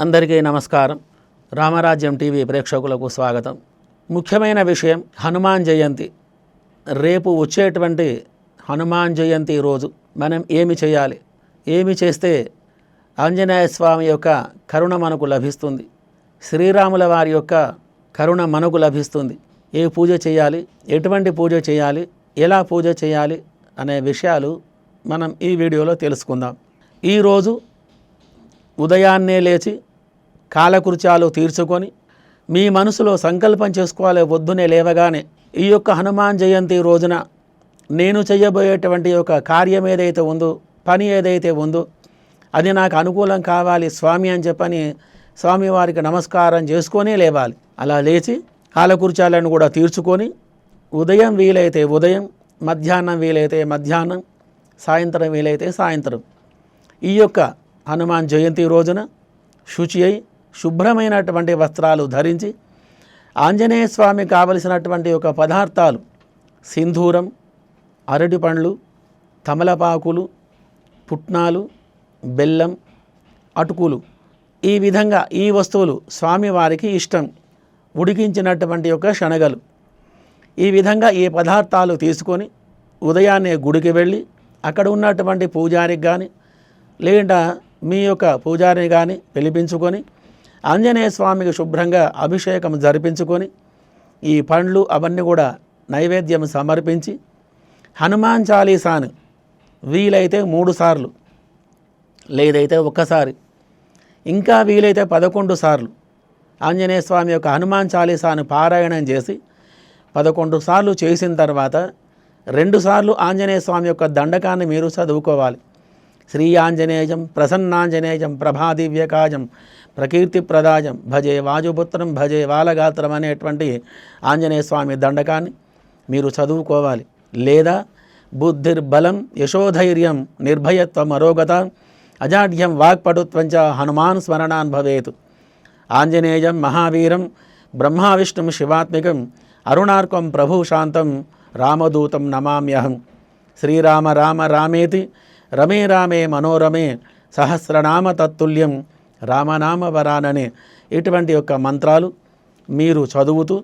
అందరికీ నమస్కారం. రామరాజ్యం టీవీ ప్రేక్షకులకు స్వాగతం. ముఖ్యమైన విషయం హనుమాన్ జయంతి. రేపు వచ్చేటువంటి హనుమాన్ జయంతి రోజు మనం ఏమి చేయాలి? ఏమి చేస్తే ఆంజనేయ స్వామి యొక్క కరుణ మనకు లభిస్తుంది? శ్రీరాముల వారి యొక్క కరుణ మనకు లభిస్తుంది? ఏ పూజ చేయాలి? ఎటువంటి పూజ చేయాలి? ఎలా పూజ చేయాలి? అనే విషయాలు మనం ఈ వీడియోలో తెలుసుకుందాం. ఈరోజు ఉదయాన్నే లేచి కాలకృత్యాలు తీర్చుకొని మీ మనసులో సంకల్పం చేసుకోవాలి వద్దునే లేవగానే ఈ యొక్క హనుమాన్ జయంతి రోజున నేను చేయబోయేటువంటి యొక్క కార్యం ఏదైతే ఉందో పని ఏదైతే ఉందో అది నాకు అనుకూలం కావాలి స్వామి అని చెప్పని స్వామివారికి నమస్కారం చేసుకొనే లేవాలి. అలా లేచి కాలకృత్యాలను కూడా తీర్చుకొని ఉదయం వీలైతే ఉదయం మధ్యాహ్నం వీలైతే మధ్యాహ్నం సాయంత్రం వీలైతే సాయంత్రం ఈ యొక్క హనుమాన్ జయంతి రోజున శుచి అయి శుభ్రమైనటువంటి వస్త్రాలు ధరించి ఆంజనేయ స్వామి కావలసినటువంటి ఒక పదార్థాలు సింధూరం అరటి పండ్లు తమలపాకులు పుట్నాలు బెల్లం అటుకులు. ఈ విధంగా ఈ వస్తువులు స్వామివారికి ఇష్టం. ఉడికించినటువంటి యొక్క శనగలు. ఈ విధంగా ఈ పదార్థాలు తీసుకొని ఉదయాన్నే గుడికి వెళ్ళి అక్కడ ఉన్నటువంటి పూజారికి కానీ లేదా మీ యొక్క పూజారిని కానీ పిలిపించుకొని ఆంజనేయ స్వామికి శుభ్రంగా అభిషేకం జరిపించుకొని ఈ పండ్లు అవన్నీ కూడా నైవేద్యం సమర్పించి హనుమాన్ చాలీసాను వీలైతే మూడు సార్లు లేదైతే ఒక్కసారి. ఇంకా వీలైతే పదకొండు సార్లు. ఆంజనేయ స్వామి యొక్క హనుమాన్ చాలీసాను పారాయణం చేసి పదకొండు సార్లు చేసిన తర్వాత రెండుసార్లు ఆంజనేయ స్వామి యొక్క దండకాన్ని మీరు చదువుకోవాలి. శ్రీ ఆంజనేయం ప్రసన్నాంజనేయం ప్రభాదివ్యకాజం ప్రకీర్తిప్రదాజం భజే వాజుపుత్రం భజే వాలగాత్రం అనేటువంటి ఆంజనేయ స్వామి దండకాన్ని మీరు చదువుకోవాలి. లేదా బుద్ధిర్బలం యశోధైర్యం నిర్భయత్వం అరోగత అజాఢ్యం వాక్పటుత్వంచ హనుమాన్ స్మరణాన్ భవేత్. ఆంజనేయం మహావీరం బ్రహ్మావిష్ణుం శివాత్మికం అరుణార్కం ప్రభు శాంతం రామదూతం నమామ్యహం. శ్రీరామ రామ రామేతి రమే రామే మనోరమే సహస్రనామ తత్తుల్యం రామనామ వరాననే ఇటువంటి యొక్క మంత్రాలు మీరు చదువుతూ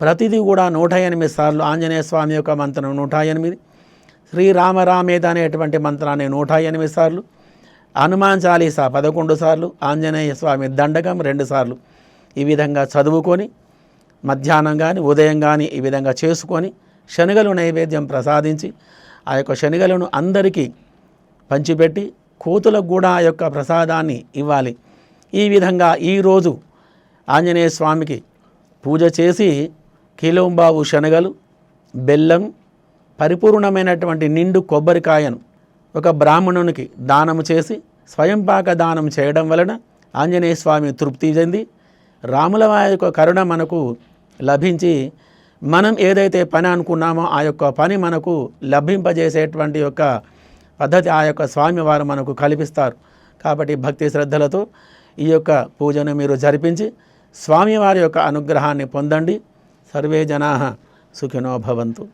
ప్రతిదీ కూడా నూట ఎనిమిది సార్లు ఆంజనేయ స్వామి యొక్క మంత్రం నూట ఎనిమిది శ్రీరామరామేద అనేటువంటి మంత్రాన్ని నూట ఎనిమిది సార్లు హనుమాన్ చాలీసా పదకొండు సార్లు ఆంజనేయ స్వామి దండకం రెండు సార్లు ఈ విధంగా చదువుకొని మధ్యాహ్నం కానీ ఉదయం కానీ ఈ విధంగా చేసుకొని శనగలు నైవేద్యం ప్రసాదించి ఆ యొక్క శనగలను అందరికీ పంచిపెట్టి కోతులకు కూడా ఆ యొక్క ప్రసాదాన్ని ఇవ్వాలి. ఈ విధంగా ఈరోజు ఆంజనేయ స్వామికి పూజ చేసి కిలోంబావు శనగలు బెల్లం పరిపూర్ణమైనటువంటి నిండు కొబ్బరికాయను ఒక బ్రాహ్మణునికి దానము చేసి స్వయంపాక దానం చేయడం వలన ఆంజనేయ స్వామి తృప్తి చెంది రాముల వారి యొక్క కరుణ మనకు లభించి మనం ఏదైతే పని అనుకున్నామో ఆ యొక్క పని మనకు లభింపజేసేటువంటి యొక్క పద్ధతి ఆ యొక్క స్వామి వారు మనకు కల్పిస్తారు. కాబట్టి భక్తి శ్రద్ధలతో ఈ యొక్క పూజను మీరు జరిపించి స్వామివారి యొక్క అనుగ్రహాన్ని పొందండి. సర్వే జనా సుఖినో భవంతు.